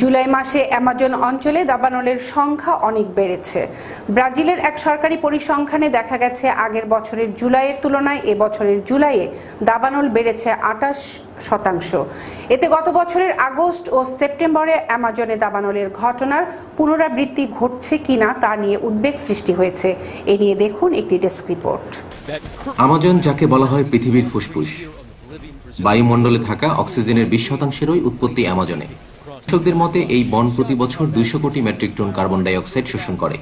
জুলাই মাসে অ্যামাজন অঞ্চলে দাবানলের সংখ্যা অনেক বেড়েছে। ব্রাজিলের এক সরকারি পরিসংখ্যানে দেখা গেছে, আগের বছরের জুলাইয়ের তুলনায় এ বছরের জুলাইয়ে দাবানল বেড়েছে আটাশ শতাংশ। এতে গত বছরের আগস্ট ও সেপ্টেম্বরে অ্যামাজনে দাবানলের ঘটনার পুনরাবৃত্তি ঘটছে কিনা তা নিয়ে উদ্বেগ সৃষ্টি হয়েছে। এ নিয়ে দেখুন একটি ডেস্ক রিপোর্ট। আমাজন যাকে বলা হয় পৃথিবীর ফুসফুস, বায়ুমণ্ডলে থাকা অক্সিজেনের বিশ শতাংশেরই উৎপত্তি অ্যামাজনে। গবেষকদের মতে, এই বন প্রতি বছর দুইশো crore metric ton carbon dioxide শোষণ করে।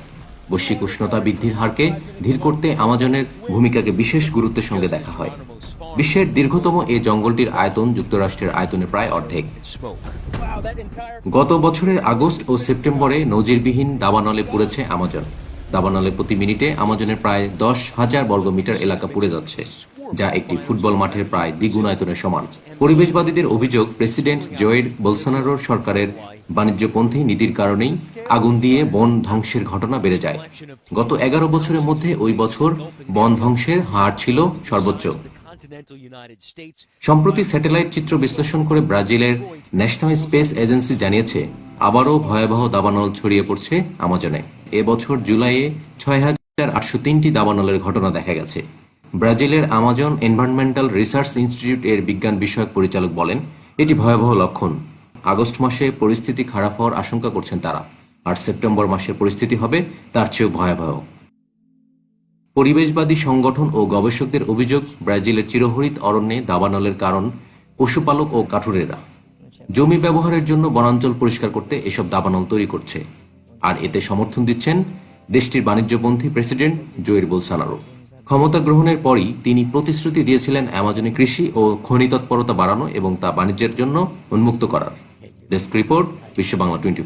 বৈশ্বিক উষ্ণতা বৃদ্ধির হারকে ধীর করতে আমাজনের ভূমিকাকে বিশেষ গুরুত্বের সঙ্গে দেখা হয়। বিশ্বের দীর্ঘতম এই জঙ্গলটির আয়তন যুক্তরাষ্ট্রের আয়তনের প্রায় অর্ধেক। গত বছরের আগস্ট ও সেপ্টেম্বরে নজিরবিহীন দাবানলে পুড়েছে আমাজন। দাবানলে প্রতি মিনিটে আমাজনের প্রায় দশ হাজার বর্গমিটার এলাকা পুড়ে যাচ্ছে। যা একটি ফুটবল মাঠের প্রায় দ্বিগুণ আয়তনের সমান। পরিবেশবাদীদের অভিযোগ, প্রেসিডেন্ট জয়ের বলসোনারোর সরকারের বাণিজ্যপন্থী নীতির কারণেই আগুন দিয়ে বন ধ্বংসের ঘটনা বেড়ে যায়। গত এগারো বছরের মধ্যে ওই বছর বন ধ্বংসের হার ছিল সর্বোচ্চ। সম্প্রতি স্যাটেলাইট চিত্র বিশ্লেষণ করে ব্রাজিলের ন্যাশনাল স্পেস এজেন্সি জানিয়েছে, আবারও ভয়াবহ দাবানল ছড়িয়ে পড়ছে আমাজনে। এবছর জুলাইয়ে ছয় হাজার আটশো তিনটি দাবানলের ঘটনা দেখা গেছে। ব্রাজিলের আমাজন এনভায়রনমেন্টাল রিসার্চ ইনস্টিটিউট এর বিজ্ঞান বিষয়ক পরিচালক বলেন, এটি ভয়াবহ লক্ষণ। আগস্ট মাসে পরিস্থিতি খারাপ হওয়ার আশঙ্কা করছেন তারা, আর সেপ্টেম্বর মাসের পরিস্থিতি হবে তার চেয়েও ভয়াবহ। পরিবেশবাদী সংগঠন ও গবেষকদের অভিযোগ, ব্রাজিলের চিরহরিত অরণ্যে দাবানলের কারণ পশুপালক ও কাঠুরেরা। জমি ব্যবহারের জন্য বনাঞ্চল পরিষ্কার করতে এসব দাবানল তৈরি করছে। আর এতে সমর্থন দিচ্ছেন দেশটির বাণিজ্যপন্থী প্রেসিডেন্ট জয়ের বোলসানারো। ক্ষমতা গ্রহণের পরই তিনি প্রতিশ্রুতি দিয়েছিলেন অ্যামাজনে কৃষি ও খনি তৎপরতা বাড়ানো এবং তা বাণিজ্যের জন্য উন্মুক্ত করার। ডেস্ক রিপোর্ট, বিশ্ব বাংলা টোয়েন্টি